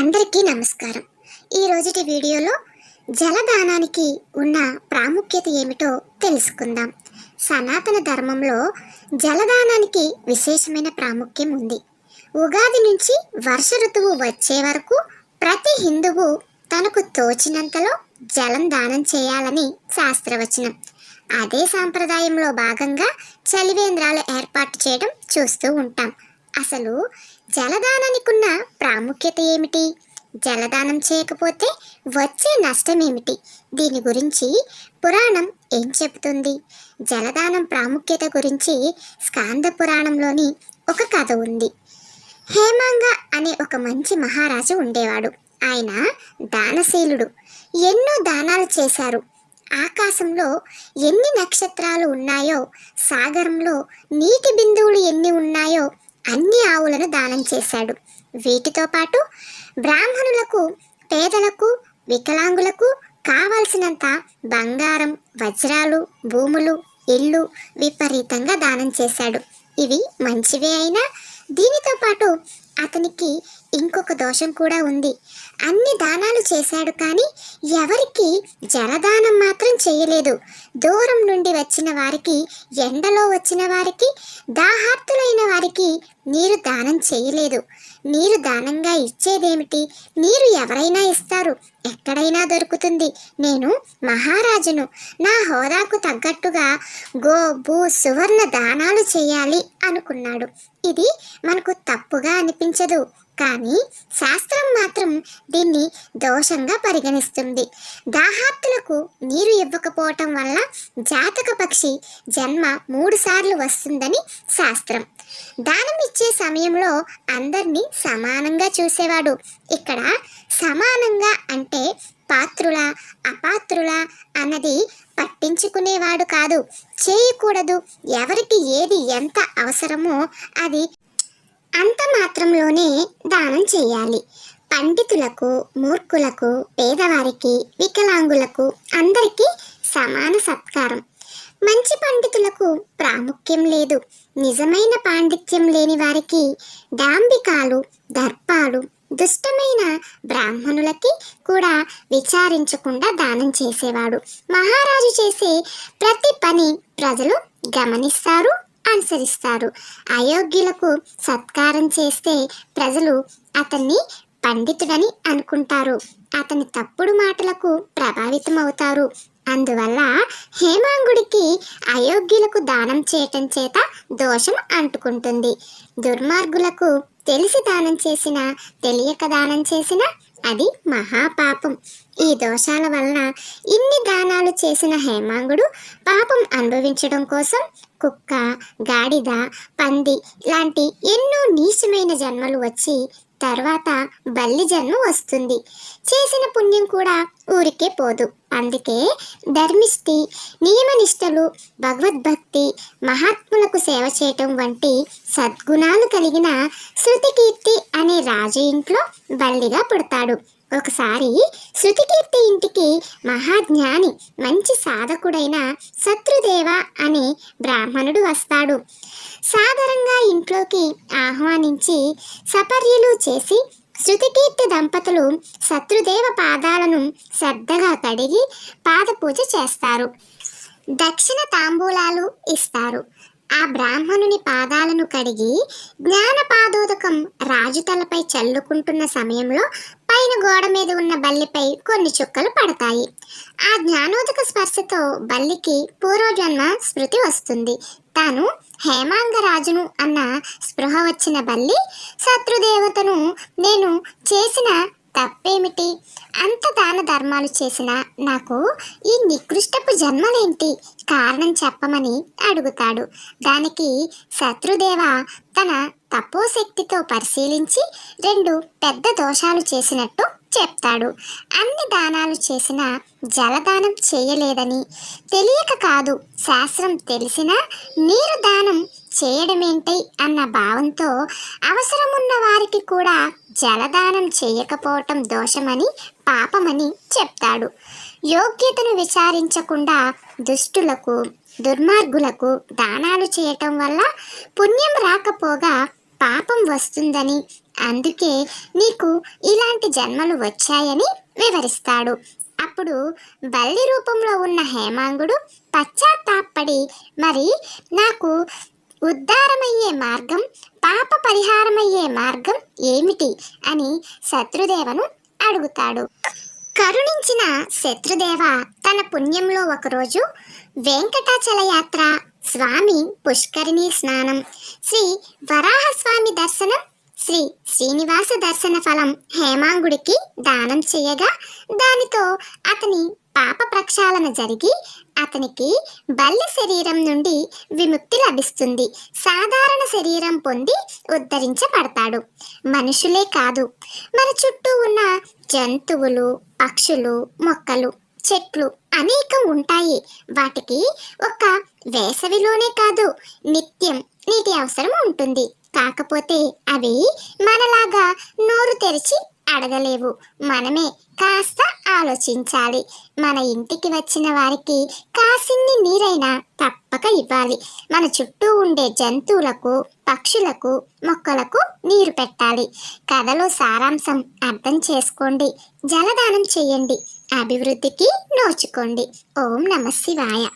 అందరికీ నమస్కారం. ఈ రోజుటి వీడియోలో జలదానానికి ఉన్న ప్రాముఖ్యత ఏమిటో తెలుసుకుందాం. సనాతన ధర్మంలో జలదానానికి విశేషమైన ప్రాముఖ్యం ఉంది. ఉగాది నుంచి వర్ష ఋతువు వచ్చే వరకు ప్రతి హిందువు తనకు తోచినంతలో జలం దానం చేయాలని శాస్త్రవచనం. అదే సాంప్రదాయంలో భాగంగా చలివేంద్రాలు ఏర్పాటు చేయడం చూస్తూ ఉంటాం. అసలు జలదానానికున్న ప్రాముఖ్యత ఏమిటి? జలదానం చేయకపోతే వచ్చే నష్టం ఏమిటి దీని గురించి పురాణం ఏం చెబుతుంది? జలదానం ప్రాముఖ్యత గురించి స్కాంద పురాణంలోని ఒక కథ ఉంది. హేమాంగ అనే ఒక మంచి మహారాజు ఉండేవాడు. ఆయన దానశీలుడు. ఎన్నో దానాలు చేశారు. ఆకాశంలో ఎన్ని నక్షత్రాలు ఉన్నాయో సాగరంలో నీటి బిందువులు ఎన్ని ఉన్నాయో అన్ని ఆవులను దానం చేశాడు. వీటితో పాటు బ్రాహ్మణులకు పేదలకు వికలాంగులకు కావలసినంత బంగారం వజ్రాలు భూములు ఇల్లు విపరీతంగా దానం చేశాడు. ఇవి మంచివే అయినా దీనితో పాటు అతనికి ఇంకొక దోషం కూడా ఉంది. అన్ని దానాలు చేశాడు కానీ ఎవరికి జలదానం మాత్రం చేయలేదు. దూరం నుండి వచ్చిన వారికి ఎండలో వచ్చిన వారికి దాహార్తులైన వారికి నీరు దానం చేయలేదు. నీరు దానంగా ఇచ్చేదేమిటి? నీరు ఎవరైనా ఇస్తారు. ఎక్కడైనా దొరుకుతుంది. నేను మహారాజును. నా హోదాకు తగ్గట్టుగా గో భూ సువర్ణ దానాలు చేయాలి అనుకున్నాడు. ఇది మనకు తప్పుగా అనిపించదు. కానీ శాస్త్రం మాత్రం దీన్ని దోషంగా పరిగణిస్తుంది. దాహార్తులకు నీరు ఇవ్వకపోవటం వల్ల జాతక పక్షి జన్మ మూడుసార్లు వస్తుందని శాస్త్రం. దానం ఇచ్చే సమయంలో అందరినీ సమానంగా చూసేవాడు. ఇక్కడ సమానంగా అంటే పాత్రుల అపాత్రుల అన్నది పట్టించుకునేవాడు కాదు. చేయకూడదు. ఎవరికి ఏది ఎంత అవసరమో అది అంత మాత్రంలోనే దానం చేయాలి. పండితులకు మూర్ఖులకు పేదవారికి వికలాంగులకు అందరికీ సమాన సత్కారం. మంచి పండితులకు ప్రాముఖ్యం లేదు. నిజమైన పాండిత్యం లేని వారికి డాంబికాలు దర్పాలు దుష్టమైన బ్రాహ్మణులకి కూడా విచారించకుండా దానం చేసేవాడు. మహారాజు చేసే ప్రతి పని ప్రజలు గమనిస్తారు. అనుసరిస్తారు. అయోగ్యులకు సత్కారం చేస్తే ప్రజలు అతన్ని పండితుడని అనుకుంటారు. అతని తప్పుడు మాటలకు ప్రభావితమవుతారు. అందువల్ల హేమాంగుడికి అయోగ్యులకు దానం చేయటం చేత దోషం అంటుకుంటుంది. దుర్మార్గులకు తెలిసి దానం చేసిన తెలియక దానం చేసిన అది మహాపాపం. ఈ దోషాల వలన ఇన్ని దానాలు చేసిన హేమాంగుడు పాపం అనుభవించడం కోసం కుక్క గాడిద పంది లాంటి ఎన్నో నీచమైన జన్మలు వచ్చి తర్వాత బల్లి జన్మ వస్తుంది. చేసిన పుణ్యం కూడా ఊరికే పోదు. అందుకే ధర్మిష్టి నియమనిష్టలు భగవద్భక్తి మహాత్ములకు సేవ చేయటం వంటి సద్గుణాలు కలిగిన శృతికీర్తి అనే రాజు ఇంట్లో బల్లిగా పుడతాడు. ఒకసారి శృతికీర్తి ఇంటికి మహాజ్ఞాని మంచి సాధకుడైన శత్రుదేవ అనే బ్రాహ్మణుడు వస్తాడు. సాదరంగా ఇంట్లోకి ఆహ్వానించి సపర్యలు చేసి శృతికీర్తి దంపతులు శత్రుదేవ పాదాలను శ్రద్ధగా కడిగి పాదపూజ చేస్తారు. దక్షిణ తాంబూలాలు ఇస్తారు. ఆ బ్రాహ్మణుని పాదాలను కడిగి జ్ఞానపాదోదకం రాజు తలపై చల్లుకుంటున్న సమయంలో పైన గోడ మీద ఉన్న బల్లిపై కొన్ని చుక్కలు పడతాయి. ఆ జ్ఞానోదక స్పర్శతో బల్లికి పూర్వజన్మ స్మృతి వస్తుంది. తాను హేమాంగరాజును అన్న స్పృహ వచ్చిన బల్లి శత్రుదేవతను నేను చేసిన తప్పేమిటి? అంత దాన ధర్మాలు చేసిన నాకు ఈ నికృష్టపు జన్మలేంటి? కారణం చెప్పమని అడుగుతాడు. దానికి శత్రుదేవ తన తపోశక్తితో పరిశీలించి రెండు పెద్ద దోషాలు చేసినట్టు చెప్తాడు. అన్ని దానాలు చేసినా జలదానం చేయలేదని తెలియక కాదు శాస్త్రం తెలిసినా నీరు దానం చేయడమేంటి అన్న భావంతో అవసరమున్న వారికి కూడా జలదానం చేయకపోవటం దోషమని పాపమని చెప్తాడు. యోగ్యతను విచారించకుండా దుష్టులకు దుర్మార్గులకు దానాలు చేయటం వల్ల పుణ్యం రాకపోగా పాపం వస్తుందని. అందుకే నీకు ఇలాంటి జన్మలు వచ్చాయని వివరిస్తాడు. అప్పుడు బల్లి రూపంలో ఉన్న హేమాంగుడు పశ్చాత్తాపడి మరి నాకు ఉద్ధారమయ్యే మార్గం పాప పరిహారమయ్యే మార్గం ఏమిటి? అని శత్రుదేవను అడుగుతాడు. కరుణించిన శత్రుదేవ తన పుణ్యంలో ఒకరోజు వెంకటాచల యాత్ర స్వామి పుష్కరిణి స్నానం. శ్రీ వరాహస్వామి దర్శనం శ్రీ శ్రీనివాస దర్శన ఫలం. హేమాంగుడికి దానం చేయగా దానితో అతని పాప ప్రక్షాళన జరిగి అతనికి బల్లి శరీరం నుండి విముక్తి లభిస్తుంది. సాధారణ శరీరం పొంది ఉద్ధరించబడతాడు. మనుషులే కాదు మన చుట్టూ ఉన్న జంతువులు పక్షులు మొక్కలు చెట్లు అనేకం ఉంటాయి. వాటికి ఒక వేసవిలోనే కాదు నిత్యం నీటి అవసరం ఉంటుంది. కాకపోతే అవి మనలాగా నోరు తెరిచి అడగలేవు. మనమే కాస్త ఆలోచించాలి. మన ఇంటికి వచ్చిన వారికి కాసిన్ని నీరైనా తప్పక ఇవ్వాలి. మన చుట్టూ ఉండే జంతువులకు పక్షులకు మొక్కలకు నీరు పెట్టాలి. కథలో సారాంశం అర్థం చేసుకోండి. జలదానం చేయండి. అభివృద్ధికి నోచుకోండి. ఓం నమ శివాయ.